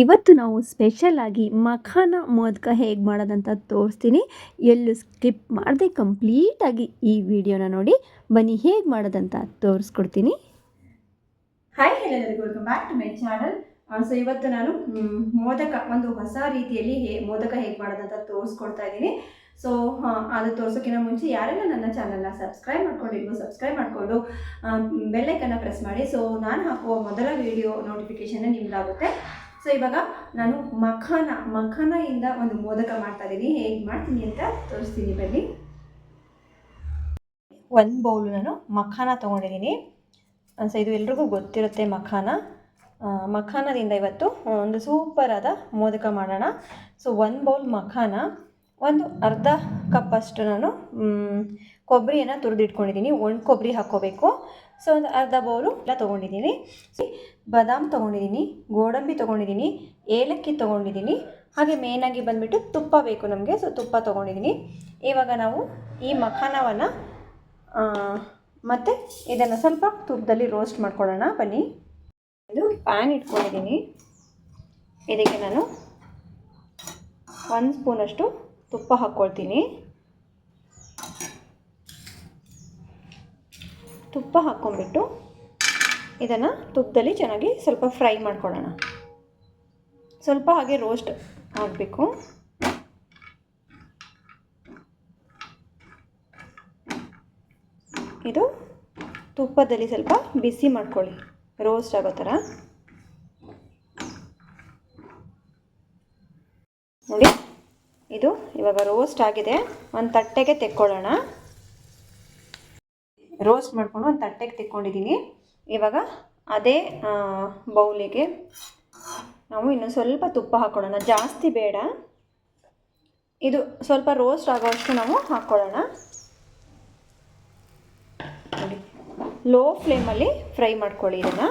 ಇವತ್ತು ನಾವು ಸ್ಪೆಷಲ್ ಆಗಿ ಮಖಾನ ಮೋದಕ ಹೇಗೆ ಮಾಡೋದಂತ ತೋರಿಸ್ತೀನಿ. ಎಲ್ಲೂ ಸ್ಕಿಪ್ ಮಾಡದೆ ಕಂಪ್ಲೀಟಾಗಿ ಈ ವಿಡಿಯೋನ ನೋಡಿ. ಬನ್ನಿ ಹೇಗೆ ಮಾಡೋದಂತ ತೋರಿಸ್ಕೊಡ್ತೀನಿ. ಹಾಯ್ ಎಲ್ಲರಿಗೂ welcome back to my channel so ಇವತ್ತು ನಾನು ಮೋದಕ, ಒಂದು ಹೊಸ ರೀತಿಯಲ್ಲಿ ಹೇ, ಮೋದಕ ಹೇಗೆ ಮಾಡೋದಂತ ತೋರಿಸ್ಕೊಡ್ತಾ ಇದ್ದೀನಿ. ಸೊ ಅದು ತೋರಿಸೋಕ್ಕಿಂತ ಮುಂಚೆ ಯಾರೆಲ್ಲ ನನ್ನ ಚಾನಲ್ನ ಸಬ್ಸ್ಕ್ರೈಬ್ ಮಾಡ್ಕೊಂಡಿದ್ವು ಸಬ್ಸ್ಕ್ರೈಬ್ ಮಾಡಿಕೊಂಡು ಬೆಲ್ಲೈಕನ್ನು ಪ್ರೆಸ್ ಮಾಡಿ. ಸೊ ನಾನು ಹಾಕುವ ಮೊದಲ ವಿಡಿಯೋ ನೋಟಿಫಿಕೇಷನ್ ನಿಮ್ದಾಗುತ್ತೆ. ಸೊ ಇವಾಗ ನಾನು ಮಖಾನ ಮಖಾನದಿಂದ ಒಂದು ಮೋದಕ ಮಾಡ್ತಾ ಇದ್ದೀನಿ. ಹೇಗೆ ಮಾಡ್ತೀನಿ ಅಂತ ತೋರಿಸ್ತೀನಿ ಬನ್ನಿ. ಒಂದು ಬೌಲು ನಾನು ಮಖಾನ ತೊಗೊಂಡಿದ್ದೀನಿ. ಸೊ ಇದು ಎಲ್ರಿಗೂ ಗೊತ್ತಿರುತ್ತೆ ಮಖಾನ. ಮಖಾನದಿಂದ ಇವತ್ತು ಒಂದು ಸೂಪರ್ ಆದ ಮೋದಕ ಮಾಡೋಣ. ಸೊ ಒಂದು ಬೌಲ್ ಮಖಾನ, ಒಂದು ಅರ್ಧ ಕಪ್ಪಷ್ಟು ನಾನು ಕೊಬ್ಬರಿಯನ್ನು ತುರಿದಿಟ್ಕೊಂಡಿದ್ದೀನಿ. ಒಣ ಕೊಬ್ಬರಿ ಹಾಕ್ಕೋಬೇಕು. ಸೊ ಒಂದು ಅರ್ಧ ಬೌಲು ಎಲ್ಲ ತೊಗೊಂಡಿದ್ದೀನಿ. ಬಾದಾಮ್ ತೊಗೊಂಡಿದ್ದೀನಿ ಗೋಡಂಬಿ ತೊಗೊಂಡಿದ್ದೀನಿ ಏಲಕ್ಕಿ ತೊಗೊಂಡಿದ್ದೀನಿ ಹಾಗೆ ಮೇಯ್ನಾಗಿ ಬಂದುಬಿಟ್ಟು ತುಪ್ಪ ಬೇಕು ನಮಗೆ. ಸೊ ತುಪ್ಪ ತೊಗೊಂಡಿದ್ದೀನಿ ಇವಾಗ ನಾವು ಈ ಮಖಾನವನ್ನು ಮತ್ತು ಇದನ್ನು ಸ್ವಲ್ಪ ತುಪ್ಪದಲ್ಲಿ ರೋಸ್ಟ್ ಮಾಡ್ಕೊಳ್ಳೋಣ. ಬನ್ನಿ. ಇದು ಪ್ಯಾನ್ ಇಟ್ಕೊಂಡಿದ್ದೀನಿ ಇದಕ್ಕೆ ನಾನು ಒಂದು ಸ್ಪೂನಷ್ಟು ತುಪ್ಪ ಹಾಕ್ಕೊಳ್ತೀನಿ. ತುಪ್ಪ ಹಾಕ್ಕೊಂಬಿಟ್ಟು ಇದನ್ನು ತುಪ್ಪದಲ್ಲಿ ಚೆನ್ನಾಗಿ ಸ್ವಲ್ಪ ಫ್ರೈ ಮಾಡ್ಕೊಳ್ಳೋಣ. ಸ್ವಲ್ಪ ಹಾಗೆ ರೋಸ್ಟ್ ಆಗಬೇಕು. ಇದು ತುಪ್ಪದಲ್ಲಿ ಸ್ವಲ್ಪ ಬಿಸಿ ಮಾಡ್ಕೊಳ್ಳಿ. ರೋಸ್ಟ್ ಆಗೋ ಥರ. ನೋಡಿ, ಇದು ಇವಾಗ ರೋಸ್ಟ್ ಆಗಿದೆ. ಒಂದು ತಟ್ಟೆಗೆ ತೆಕ್ಕೊಳ್ಳೋಣ. ರೋಸ್ಟ್ ಮಾಡಿಕೊಂಡು ಒಂದು ತಟ್ಟೆಗೆ ತೆಕ್ಕೊಂಡಿದ್ದೀನಿ. ಇವಾಗ ಅದೇ ಬೌಲಿಗೆ ನಾವು ಇನ್ನು ಸ್ವಲ್ಪ ತುಪ್ಪ ಹಾಕ್ಕೊಳ್ಳೋಣ ಜಾಸ್ತಿ ಬೇಡ. ಇದು ಸ್ವಲ್ಪ ರೋಸ್ಟ್ ಆಗೋಷ್ಟು ನಾವು ಹಾಕ್ಕೊಳ್ಳೋಣ ನೋಡಿ ಲೋ ಫ್ಲೇಮಲ್ಲಿ ಫ್ರೈ ಮಾಡ್ಕೊಳ್ಳಿ ಇದನ್ನು.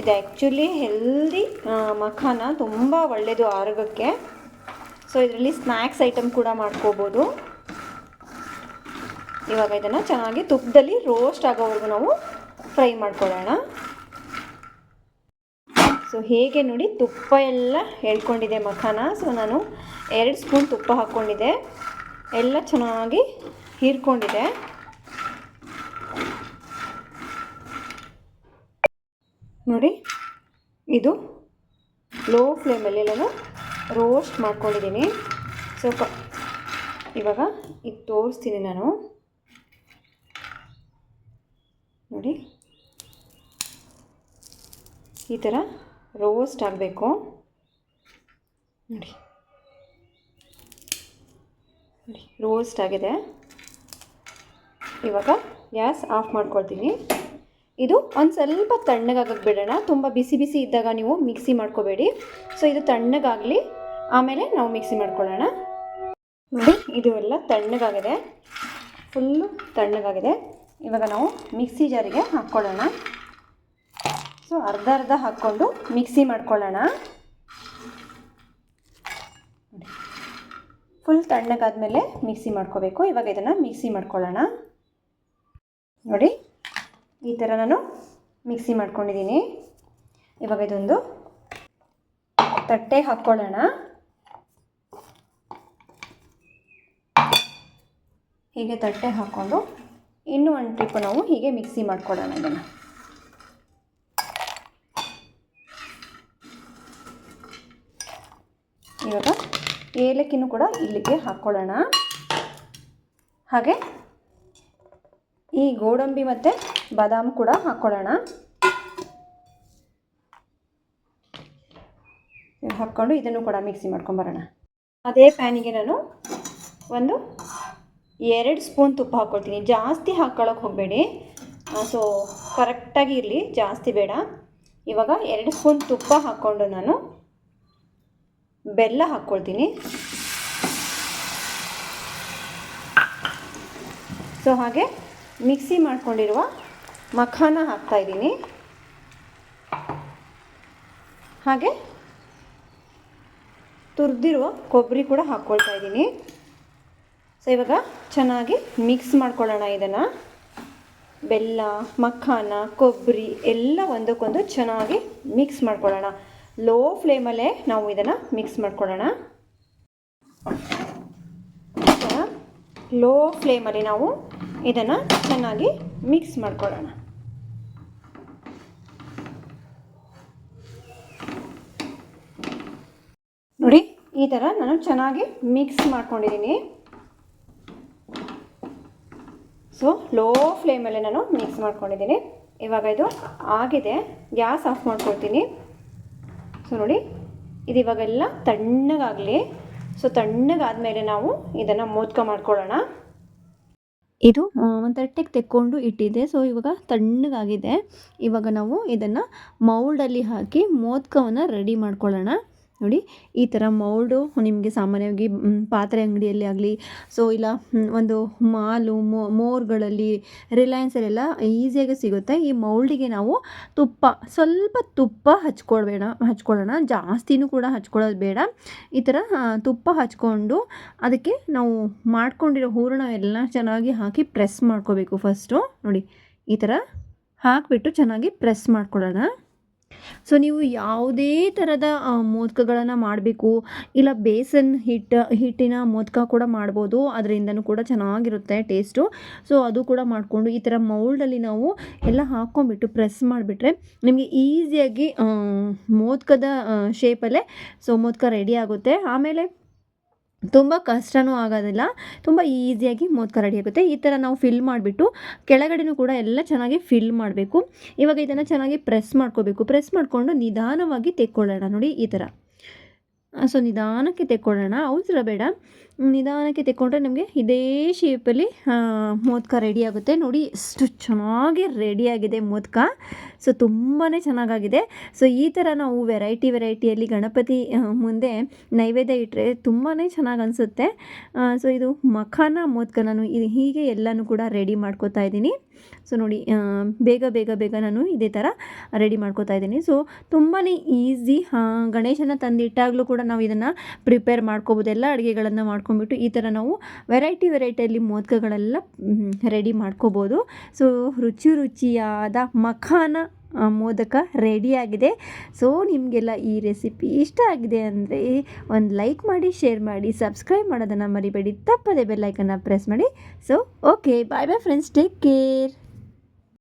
ಇದು ಆ್ಯಕ್ಚುಲಿ ಹೆಲ್ದಿ ಮಖಾನ ತುಂಬ ಒಳ್ಳೆಯದು ಆರೋಗ್ಯಕ್ಕೆ. ಸೊ ಇದರಲ್ಲಿ ಸ್ನ್ಯಾಕ್ಸ್ ಐಟಮ್ ಕೂಡ ಮಾಡ್ಕೋಬೋದು. ಇವಾಗ ಇದನ್ನು ಚೆನ್ನಾಗಿ ತುಪ್ಪದಲ್ಲಿ ರೋಸ್ಟ್ ಆಗೋವರೆಗೂ ನಾವು ಫ್ರೈ ಮಾಡ್ಕೊಳ್ಳೋಣ. ಸೊ ಹೇಗೆ ನೋಡಿ ತುಪ್ಪ ಎಲ್ಲ ಹೇಳ್ಕೊಂಡಿದೆ ಮಖಾನ. ಸೊ ನಾನು ಎರಡು ಸ್ಪೂನ್ ತುಪ್ಪ ಹಾಕ್ಕೊಂಡಿದ್ದೆ. ಎಲ್ಲ ಚೆನ್ನಾಗಿ ಹೀರ್ಕೊಂಡಿದೆ. ನೋಡಿ, ಇದು ಲೋ ಫ್ಲೇಮಲ್ಲಿ ಎಲ್ಲನೂ ರೋಸ್ಟ್ ಮಾಡ್ಕೊಂಡಿದ್ದೀನಿ. ಸೊ ಇವಾಗ ಇದು ತೋರಿಸ್ತೀನಿ ನಾನು. ನೋಡಿ. ಈ ಥರ ರೋಸ್ಟ್ ಆಗಬೇಕು. ನೋಡಿ. ನೋಡಿ, ರೋಸ್ಟ್ ಆಗಿದೆ. ಇವಾಗ ಗ್ಯಾಸ್ ಆಫ್ ಮಾಡ್ಕೊಳ್ತೀನಿ. ಇದು ಒಂದು ಸ್ವಲ್ಪ ತಣ್ಣಗಾಗಕ್ಕೆ ಬಿಡೋಣ. ತುಂಬ ಬಿಸಿ ಬಿಸಿ ಇದ್ದಾಗ ನೀವು ಮಿಕ್ಸಿ ಮಾಡ್ಕೋಬೇಡಿ. ಸೊ, ಇದು ತಣ್ಣಗಾಗಲಿ, ಆಮೇಲೆ ನಾವು ಮಿಕ್ಸಿ ಮಾಡ್ಕೊಳ್ಳೋಣ. ನೋಡಿ, ಇದು ಎಲ್ಲ ತಣ್ಣಗಾಗಿದೆ. ಫುಲ್ಲು ತಣ್ಣಗಾಗಿದೆ. ಇವಾಗ ನಾವು ಮಿಕ್ಸಿ ಜಾರಿಗೆ ಹಾಕ್ಕೊಳ್ಳೋಣ. ಸೊ, ಅರ್ಧ ಅರ್ಧ ಹಾಕ್ಕೊಂಡು ಮಿಕ್ಸಿ ಮಾಡ್ಕೊಳ್ಳೋಣ. ಫುಲ್ ತಣ್ಣಗಾದ್ಮೇಲೆ ಮಿಕ್ಸಿ ಮಾಡ್ಕೋಬೇಕು. ಇವಾಗ ಇದನ್ನು ಮಿಕ್ಸಿ ಮಾಡ್ಕೊಳ್ಳೋಣ. ನೋಡಿ, ಈ ಥರ ನಾನು ಮಿಕ್ಸಿ ಮಾಡ್ಕೊಂಡಿದ್ದೀನಿ. ಇವಾಗ ಇದೊಂದು ತಟ್ಟೆ ಹಾಕ್ಕೊಳ್ಳೋಣ. ಹೀಗೆ ತಟ್ಟೆ ಹಾಕ್ಕೊಂಡು ಇನ್ನೂ ಒಂದು ಟ್ರಿಪ್ ನಾವು ಹೀಗೆ ಮಿಕ್ಸಿ ಮಾಡ್ಕೊಳ್ಳೋಣ ಇದನ್ನು. ಇವಾಗ ಏಲಕ್ಕಿನೂ ಕೂಡ ಇಲ್ಲಿಗೆ ಹಾಕ್ಕೊಳ್ಳೋಣ. ಹಾಗೆ ಈ ಗೋಡಂಬಿ ಮತ್ತು ಬಾದಾಮ್ ಕೂಡ ಹಾಕ್ಕೊಳ್ಳೋಣ. ಹಾಕ್ಕೊಂಡು ಇದನ್ನು ಕೂಡ ಮಿಕ್ಸಿ ಮಾಡ್ಕೊಂಬರೋಣ ಅದೇ ಪ್ಯಾನಿಗೆ ನಾನು ಒಂದು ಎರಡು ಸ್ಪೂನ್ ತುಪ್ಪ ಹಾಕ್ಕೊಳ್ತೀನಿ ಜಾಸ್ತಿ ಹಾಕ್ಕೊಳ್ಳೋಕೆ ಹೋಗಬೇಡಿ. ಸೊ ಕರೆಕ್ಟಾಗಿ ಇರಲಿ ಜಾಸ್ತಿ ಬೇಡ. ಇವಾಗ ಎರಡು ಸ್ಪೂನ್ ತುಪ್ಪ ಹಾಕ್ಕೊಂಡು ನಾನು ಬೆಲ್ಲ ಹಾಕ್ಕೊಳ್ತೀನಿ ಸೊ ಹಾಗೆ ಮಿಕ್ಸಿ ಮಾಡ್ಕೊಂಡಿರುವ ಮಖಾನ ಹಾಕ್ತಾ ಇದ್ದೀನಿ. ಹಾಗೆ ತುರಿದಿರುವ ಕೊಬ್ಬರಿ ಕೂಡ ಹಾಕ್ಕೊಳ್ತಾ ಇದ್ದೀನಿ. ಸೊ ಇವಾಗ ಚೆನ್ನಾಗಿ ಮಿಕ್ಸ್ ಮಾಡ್ಕೊಳ್ಳೋಣ ಇದನ್ನು. ಬೆಲ್ಲ, ಮಖಾನ, ಕೊಬ್ಬರಿ ಎಲ್ಲ ಒಂದಕ್ಕೊಂದು ಚೆನ್ನಾಗಿ ಮಿಕ್ಸ್ ಮಾಡ್ಕೊಳ್ಳೋಣ. ಲೋ ಫ್ಲೇಮಲ್ಲೇ ನಾವು ಇದನ್ನು ಮಿಕ್ಸ್ ಮಾಡ್ಕೊಳ್ಳೋಣ. ಲೋ ಫ್ಲೇಮಲ್ಲಿ ನಾವು ಇದನ್ನು ಚೆನ್ನಾಗಿ ಮಿಕ್ಸ್ ಮಾಡ್ಕೊಳ್ಳೋಣ. ನೋಡಿ, ಈ ಥರ ನಾನು ಚೆನ್ನಾಗಿ ಮಿಕ್ಸ್ ಮಾಡ್ಕೊಂಡಿದ್ದೀನಿ ಸೊ ಲೋ ಫ್ಲೇಮಲ್ಲೇ ನಾನು ಮಿಕ್ಸ್ ಮಾಡ್ಕೊಂಡಿದ್ದೀನಿ. ಇವಾಗ ಇದು ಆಗಿದೆ. ಗ್ಯಾಸ್ ಆಫ್ ಮಾಡ್ಕೊಳ್ತೀನಿ. ಸೊ ನೋಡಿ, ಇದು ಇವಾಗೆಲ್ಲ ತಣ್ಣಗಾಗಲಿ. ಸೊ ತಣ್ಣಗಾದ್ಮೇಲೆ ನಾವು ಇದನ್ನು ಮೋದಕ ಮಾಡ್ಕೊಳ್ಳೋಣ. ಇದು ಒಂದು ತಟ್ಟೆಗೆ ತೆಕ್ಕೊಂಡು ಇಟ್ಟಿದ್ದೆ ಸೊ ಇವಾಗ ತಣ್ಣಗಾಗಿದೆ. ಇವಾಗ ನಾವು ಇದನ್ನು ಮೌಲ್ಡಲ್ಲಿ ಹಾಕಿ ಮೋದಕವನ್ನು ರೆಡಿ ಮಾಡ್ಕೊಳ್ಳೋಣ. ನೋಡಿ, ಈ ಥರ ಮೌಲ್ಡು ನಿಮಗೆ ಸಾಮಾನ್ಯವಾಗಿ ಪಾತ್ರೆ ಅಂಗಡಿಯಲ್ಲಿ ಆಗಲಿ, ಸೊ, ಇಲ್ಲ ಒಂದು ಮಾಲು ಮೋರ್ಗಳಲ್ಲಿ, ರಿಲಯನ್ಸಲ್ಲೆಲ್ಲ ಈಸಿಯಾಗಿ ಸಿಗುತ್ತೆ. ಈ ಮೌಲ್ಡಿಗೆ ನಾವು ತುಪ್ಪ, ಸ್ವಲ್ಪ ತುಪ್ಪ ಹಚ್ಕೊಳ್ಬೇಡ, ಹಚ್ಕೊಳ್ಳೋಣ. ಜಾಸ್ತಿನೂ ಕೂಡ ಹಚ್ಕೊಳ್ಳೋದು ಬೇಡ. ಈ ಥರ ತುಪ್ಪ ಹಚ್ಕೊಂಡು ಅದಕ್ಕೆ ನಾವು ಮಾಡ್ಕೊಂಡಿರೋ ಹೂರಣ ಎಲ್ಲ ಚೆನ್ನಾಗಿ ಹಾಕಿ ಪ್ರೆಸ್ ಮಾಡ್ಕೋಬೇಕು ಫಸ್ಟು. ನೋಡಿ, ಈ ಥರ ಹಾಕಿಬಿಟ್ಟು ಚೆನ್ನಾಗಿ ಪ್ರೆಸ್ ಮಾಡ್ಕೊಳ್ಳೋಣ. ಸೊ ನೀವು ಯಾವುದೇ ಥರದ ಮೋದಕಗಳನ್ನು ಮಾಡಬೇಕು. ಇಲ್ಲ, ಬೇಸನ್ ಹಿಟ್ಟು, ಹಿಟ್ಟಿನ ಮೋದಕ ಕೂಡ ಮಾಡ್ಬೋದು. ಅದರಿಂದನೂ ಕೂಡ ಚೆನ್ನಾಗಿರುತ್ತೆ ಟೇಸ್ಟು ಸೊ ಅದು ಕೂಡ ಮಾಡಿಕೊಂಡು ಈ ಥರ ಮೌಲ್ಡಲ್ಲಿ ನಾವು ಎಲ್ಲ ಹಾಕ್ಕೊಂಬಿಟ್ಟು ಪ್ರೆಸ್ ಮಾಡಿಬಿಟ್ರೆ ನಿಮಗೆ ಈಸಿಯಾಗಿ ಮೋದಕದ ಶೇಪಲ್ಲೇ ಸೊ ಮೋದಕ ರೆಡಿ ಆಗುತ್ತೆ. ಆಮೇಲೆ ತುಂಬ ಕಷ್ಟನೂ ಆಗೋದಿಲ್ಲ. ತುಂಬ ಈಸಿಯಾಗಿ ಮೋದಕ ರೆಡಿ ಆಗುತ್ತೆ. ಈ ಥರ ನಾವು ಫಿಲ್ ಮಾಡಿಬಿಟ್ಟು ಕೆಳಗಡೆನೂ ಕೂಡ ಎಲ್ಲ ಚೆನ್ನಾಗಿ ಫಿಲ್ ಮಾಡಬೇಕು. ಇವಾಗ ಇದನ್ನು ಚೆನ್ನಾಗಿ ಪ್ರೆಸ್ ಮಾಡ್ಕೋಬೇಕು. ಪ್ರೆಸ್ ಮಾಡಿಕೊಂಡು ನಿಧಾನವಾಗಿ ತೆಕ್ಕೊಳ್ಳೋಣ ನೋಡಿ ಈ ಥರ. ಸೊ ನಿಧಾನಕ್ಕೆ ತೆಕ್ಕೊಳ್ಳೋಣ. ಅವಸರ ಬೇಡ. ನಿಧಾನಕ್ಕೆ ತೆಕ್ಕೊಂಡ್ರೆ ನಮಗೆ ಇದೇ ಶೇಪಲ್ಲಿ ಮೋದಕ ರೆಡಿ ಆಗುತ್ತೆ. ನೋಡಿ, ಎಷ್ಟು ಚೆನ್ನಾಗಿ ರೆಡಿಯಾಗಿದೆ ಮೋದಕ. ಸೊ ತುಂಬಾ ಚೆನ್ನಾಗಾಗಿದೆ. ಸೊ ಈ ಥರ ನಾವು ವೆರೈಟಿ ವೆರೈಟಿಯಲ್ಲಿ ಗಣಪತಿ ಮುಂದೆ ನೈವೇದ್ಯ ಇಟ್ಟರೆ ತುಂಬಾ ಚೆನ್ನಾಗಿ ಅನಿಸುತ್ತೆ. ಸೊ ಇದು ಮಖಾನ ಮೋದಕ ನಾನು ಹೀಗೆ ಎಲ್ಲನೂ ಕೂಡ ರೆಡಿ ಮಾಡ್ಕೋತಾ ಇದ್ದೀನಿ. ಸೊ ನೋಡಿ ಬೇಗ ಬೇಗ ಬೇಗ ನಾನು ಇದೇ ಥರ ರೆಡಿ ಮಾಡ್ಕೋತಾ ಇದ್ದೀನಿ. ಸೊ ತುಂಬಾ ಈಸಿ ಗಣೇಶನ ತಂದಿಟ್ಟಾಗಲೂ ಕೂಡ ನಾವು ಇದನ್ನು ಪ್ರಿಪೇರ್ ಮಾಡ್ಕೋಬೋದು. ಎಲ್ಲ ಅಡುಗೆಗಳನ್ನು ಮಾಡ್ಕೊಂಬಿಟ್ಟು ಈ ಥರ ನಾವು ವೆರೈಟಿ ವೆರೈಟಿಯಲ್ಲಿ ಮೋದಕಗಳೆಲ್ಲ ರೆಡಿ ಮಾಡ್ಕೋಬೋದು. ಸೊ ರುಚಿ ರುಚಿಯಾದ ಮಖಾನ ಮೋದಕ ರೆಡಿಯಾಗಿದೆ ಸೊ ನಿಮಗೆಲ್ಲ ಈ ರೆಸಿಪಿ ಇಷ್ಟ ಆಗಿದೆ ಅಂದರೆ ಒಂದು ಲೈಕ್ ಮಾಡಿ ಶೇರ್ ಮಾಡಿ ಸಬ್ಸ್ಕ್ರೈಬ್ ಮಾಡೋದನ್ನು ಮರಿಬೇಡಿ. ತಪ್ಪದೆ ಬೆಲ್ಲೈಕನ್ನು ಪ್ರೆಸ್ ಮಾಡಿ. So okay bye bye friends take care